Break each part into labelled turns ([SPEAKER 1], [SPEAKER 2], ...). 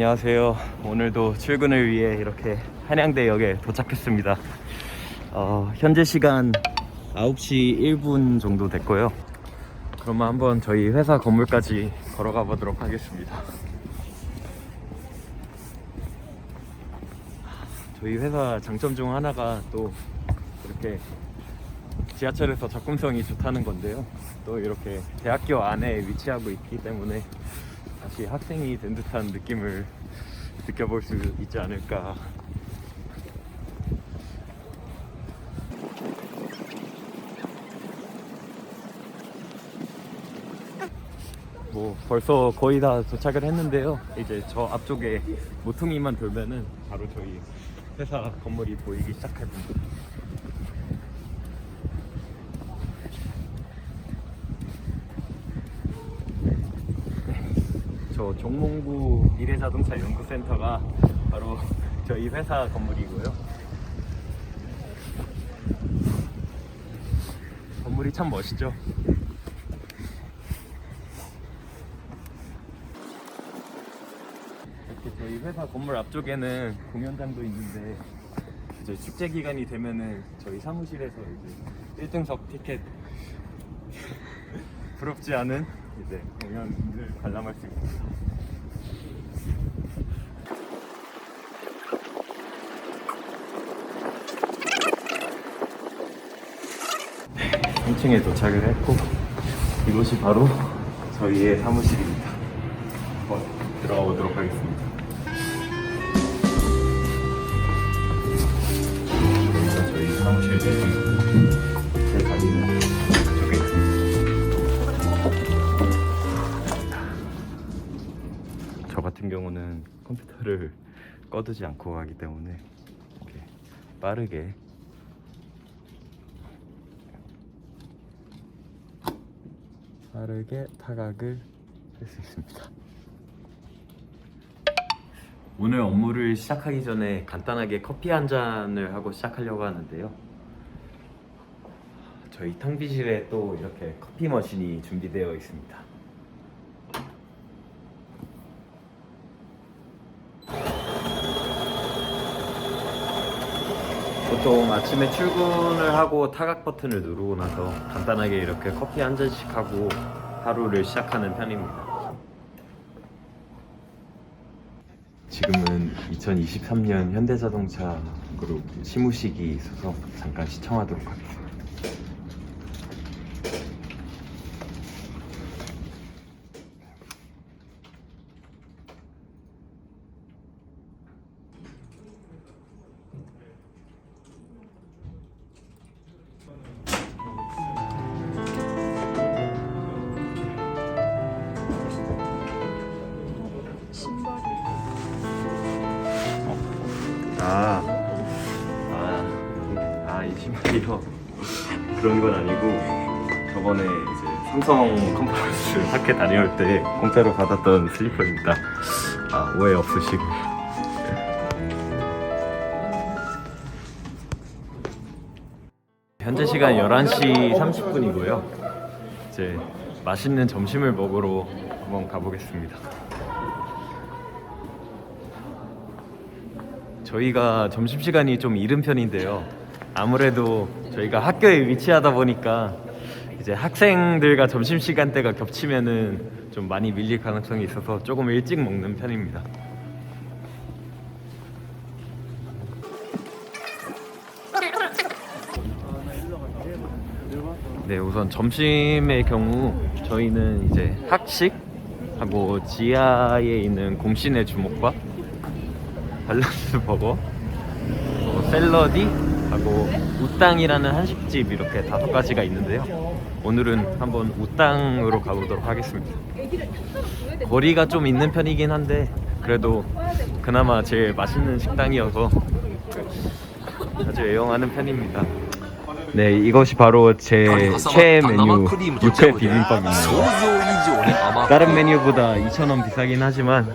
[SPEAKER 1] 안녕하세요. 오늘도 출근을 위해 이렇게 한양대역에 도착했습니다. 어, 현재 시간 9시 1분 정도 됐고요. 그러면 한번 저희 회사 건물까지 걸어가 보도록 하겠습니다. 저희 회사 장점 중 하나가 또 이렇게 지하철에서 접근성이 좋다는 건데요. 또 이렇게 대학교 안에 위치하고 있기 때문에 다시 학생이 된 듯한 느낌을 느껴볼 수 있지 않을까. 뭐 벌써 거의 다 도착을 했는데요. 이제 저 앞쪽에 모퉁이만 돌면은 바로 저희 회사 건물이 보이기 시작할 겁니다. 저 종몽구 미래자동차 연구센터가 바로 저희 회사 건물이고요. 건물이 참 멋있죠. 이렇게 저희 회사 건물 앞쪽에는 공연장도 있는데 이제 축제 기간이 되면은 저희 사무실에서 이제 1등석 티켓 부럽지 않은 이제 공연을 관람할 수 있습니다. 네, 3층에 도착을 했고 이곳이 바로 저희의 사무실입니다. 한번 들어가 보도록 하겠습니다. 저희 사무실 대표이고 제 컴퓨터를 꺼두지 않고 가기 때문에 이렇게 빠르게 빠르게 타각을 할 수 있습니다. 오늘 업무를 시작하기 전에 간단하게 커피 한 잔을 하고 시작하려고 하는데요. 저희 탕비실에 또 이렇게 커피 머신이 준비되어 있습니다. 보통 아침에 출근을 하고 타각 버튼을 누르고 나서 간단하게 이렇게 커피 한 잔씩 하고 하루를 시작하는 편입니다. 지금은 2023년 현대자동차 그룹 시무식이 있어서 잠깐 시청하도록 하겠습니다. 아, 아, 아, 이 신발이요. 그런 건 아니고 저번에 이제 삼성 컨퍼런스 학회 다녀올 때 공짜로 받았던 슬리퍼입니다. 아, 오해 없으시고. 현재 시간 11시 30분이고요. 이제 맛있는 점심을 먹으러 한번 가보겠습니다. 저희가 점심시간이 좀 이른 편인데요. 아무래도 저희가 학교에 위치하다 보니까 이제 학생들과 점심시간 대가 겹치면은 좀 많이 밀릴 가능성이 있어서 조금 일찍 먹는 편입니다. 네, 우선 점심의 경우 저희는 이제 학식하고 지하에 있는 공신의 주먹밥 밸런스 버거. 샐러디 하고 우땅이라는 한식집 이렇게 다섯 가지가 있는데요. 오늘은 한번 우땅으로 가보도록 하겠습니다. 거리가 좀 있는 편이긴 한데 그래도 그나마 제일 맛있는 식당이어서 아주 애용하는 편입니다. 네 이것이 바로 제 최애 메뉴 육회 비빔밥입니다. 다른 메뉴보다 2,000원 비싸긴 하지만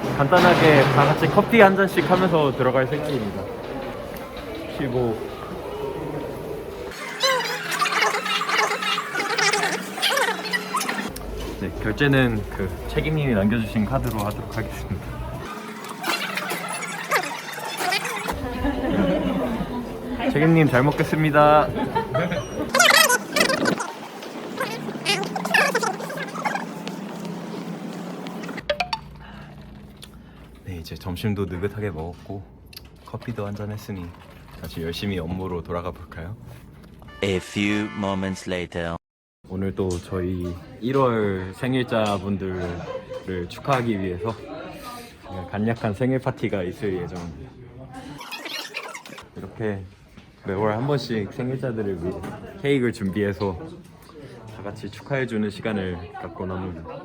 [SPEAKER 1] 간단하게 다 같이 커피 한 잔씩 하면서 들어갈 생각입니다. 혹시 뭐 네, 결제는 그 책임님이 남겨주신 카드로 하도록 하겠습니다. 책임님 잘 먹겠습니다. 점심도 느긋하게 먹었고 커피도 한 잔 했으니 다시 열심히 업무로 돌아가 볼까요?
[SPEAKER 2] A few moments later.
[SPEAKER 1] 오늘 또 저희 1월 생일자분들을 축하하기 위해서 간략한 생일 파티가 있을 예정입니다. 이렇게 매월 한 번씩 생일자들을 위해 케이크를 준비해서 다 같이 축하해주는 시간을 갖곤 합니다.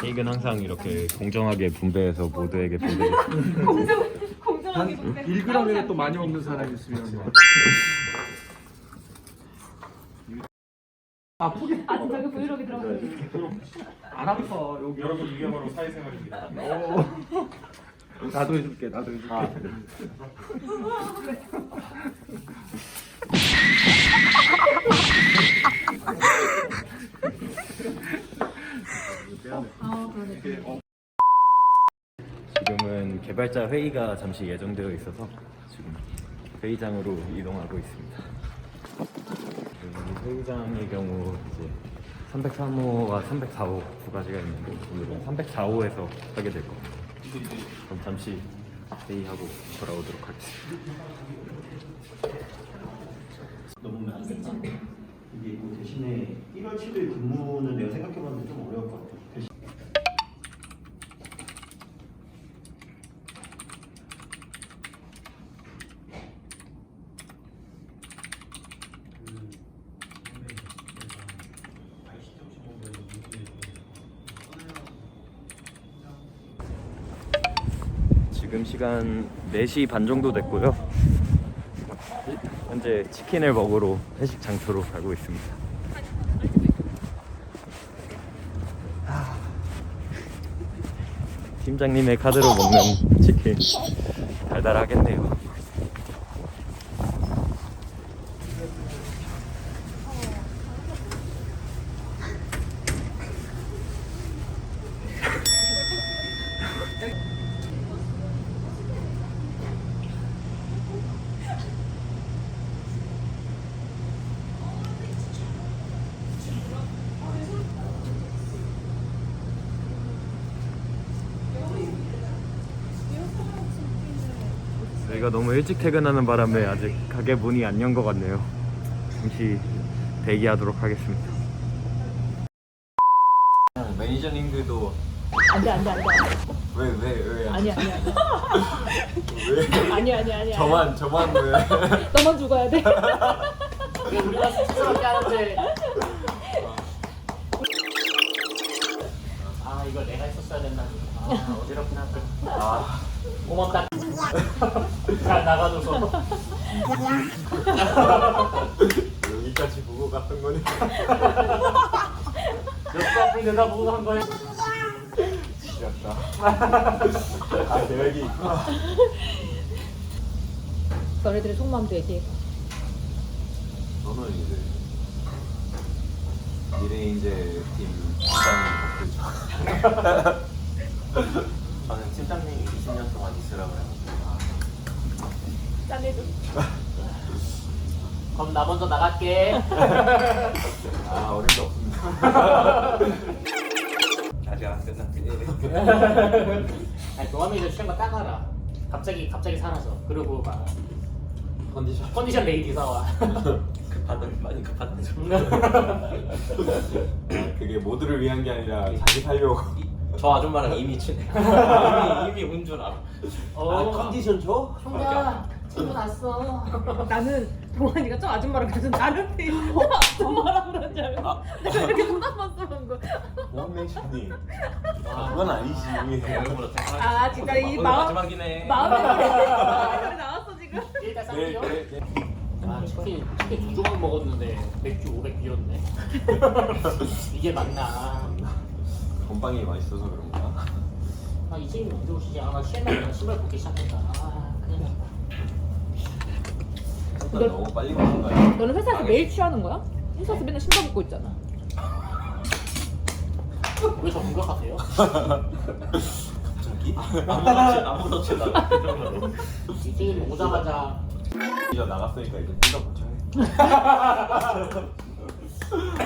[SPEAKER 1] 케이크는 항상 이렇게 공정하게 분배해서 모두에게 분배해서
[SPEAKER 3] 1g에 또 많이 먹는 사람이 있으면 아프게
[SPEAKER 4] 아 진짜 그 브이로그 들어가서
[SPEAKER 3] 안 아파 여기. 여러분 이경으로 사회생활입니다. 나도 해줄게 나도 해줄게
[SPEAKER 1] 지금은 개발자 회의가 잠시 예정되어 있어서 지금 회의장으로 이동하고 있습니다. 그 회의장의 경우 이제 303호와 304호 두 가지가 있는데 오늘은 304호에서 하게 될 겁니다. 그럼 잠시 회의하고 돌아오도록 하겠습니다.
[SPEAKER 5] 넘으면 안 된다. 이게 그 대신에 1월 7일 근무는 내가 생각해봤는데 좀 어려울 것같
[SPEAKER 1] 지금 시간 4시 반 정도 됐고요. 현재 치킨을 먹으러 회식 장소로 가고 있습니다. 하, 팀장님의 카드로 먹는 치킨 달달하겠네요. 저희가 너무 일찍 퇴근하는 바람에 아직 가게 문이 안 연 것 같네요. 잠시 대기하도록 하겠습니다. 매니저님들도
[SPEAKER 4] 안돼 안돼 안돼.
[SPEAKER 1] 왜 왜 왜
[SPEAKER 4] 아니 아니 아니 아니 아니 아니
[SPEAKER 1] 저만 저만 왜?
[SPEAKER 4] 너만 죽어야 돼.
[SPEAKER 6] 우리가 쑥스럽게 하는데. 아 이걸 내가 했었어야 된다니 아 어지럽긴 하다
[SPEAKER 1] 아,
[SPEAKER 6] 고맙다 잘 나가줘서.
[SPEAKER 1] 여기까지 보고 갔던 거니?
[SPEAKER 6] 몇수 앞을 내다보고 한 거야?
[SPEAKER 1] 지렸다. 아 계획이
[SPEAKER 4] 너네들의 속마음도 얘기해.
[SPEAKER 1] 너는 이제 미래 인재 팀
[SPEAKER 5] 저는 팀장님이 20년 동안 있으라고 해요.
[SPEAKER 4] 짠해줘
[SPEAKER 6] 그럼 나 먼저 나갈게
[SPEAKER 1] 아 어림도 없습니다.
[SPEAKER 5] 아직 안 끝났지.
[SPEAKER 6] 아니 동아미 이제 취한 거 따가라 갑자기 갑자기 사라져 그리고 막
[SPEAKER 5] 컨디션
[SPEAKER 6] 컨디션 레이디 사와
[SPEAKER 5] 급한데 많이 급한데 좀.
[SPEAKER 1] 그게 모두를 위한 게 아니라 자기 살려고.
[SPEAKER 5] 저 아줌마랑 이미 친해. 이미 이미 운줄 알아.
[SPEAKER 6] 어.
[SPEAKER 5] 아 컨디션 줘?
[SPEAKER 6] 총장 친구 났어.
[SPEAKER 4] 나는 동환이가 좀 아줌마라 그래서 나는 좀 아줌마라 그러는 줄 알고 내가 이렇게 쳐다봤어 방금
[SPEAKER 1] 원맨션이
[SPEAKER 6] 아,
[SPEAKER 1] 그건 아니지.
[SPEAKER 4] 아 진짜 이
[SPEAKER 3] 오늘
[SPEAKER 4] 마음
[SPEAKER 3] 마지막이네.
[SPEAKER 4] 마음의 소리 마음의 소리 나왔어 지금
[SPEAKER 6] 일단
[SPEAKER 1] 네,
[SPEAKER 6] 쌀게요.
[SPEAKER 1] 네, 네.
[SPEAKER 6] 아 치킨 치킨 두 조각 먹었는데 맥주 500 비었네. 이게 맞나?
[SPEAKER 1] 건빵이 맛있어서 그런가?
[SPEAKER 6] 아이 친구 언제 오시지? 아나 취했나? 신발 벗기 시작했다. 아 큰일 났다.
[SPEAKER 1] 일단 너무 빨리 먹는 거 아니야?
[SPEAKER 4] 너는 회사에서 매일 취하는 거야? 회사에서 맨날 신발 벗고 있잖아
[SPEAKER 6] 왜저 공격하세요?
[SPEAKER 1] 갑자기?
[SPEAKER 3] 아무렇지 아무렇지 나.
[SPEAKER 6] 이 친구들이 오자마자
[SPEAKER 1] 이제 나갔으니까 이제 뜯어 고쳐야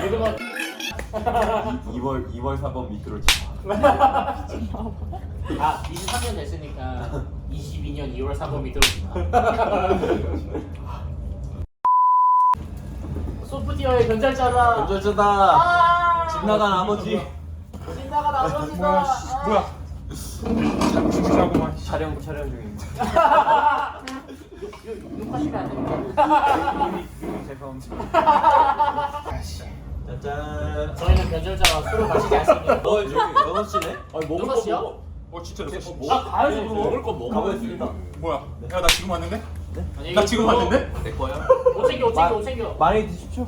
[SPEAKER 6] 그동안
[SPEAKER 1] 2월 2월 4번 밑으로 쳐.
[SPEAKER 6] 아 23년 됐으니까 22년 2월 3일 밑으로 소프티어의 변절자다.
[SPEAKER 1] 변절자다.
[SPEAKER 6] 아,
[SPEAKER 1] 집 나간 아버지.
[SPEAKER 6] 신나가 아버지다.
[SPEAKER 3] 뭐야? 진짜구만.
[SPEAKER 1] 촬영 촬영 중입니다.
[SPEAKER 6] 욕하시면 안 됩니다.
[SPEAKER 1] 죄송합니다. 짠 짠.
[SPEAKER 6] 저희는 변절자와 술을 마시지 않습니다.
[SPEAKER 1] 어 여섯 시네?
[SPEAKER 3] 아니 먹을
[SPEAKER 6] 여섯
[SPEAKER 3] 거
[SPEAKER 6] 시요?
[SPEAKER 3] 먹어. 어 진짜 여섯 시.
[SPEAKER 6] 아, 가야지, 그럼.
[SPEAKER 3] 먹을 거 먹어.
[SPEAKER 1] 가보겠습니다.
[SPEAKER 3] 뭐야? 야 나 지금 왔는데?
[SPEAKER 6] 아니,
[SPEAKER 3] 나 지금 왔는데?
[SPEAKER 1] 내 거야?
[SPEAKER 6] 못 챙겨, 못 챙겨, 못 챙겨.
[SPEAKER 1] 많이 드십시오.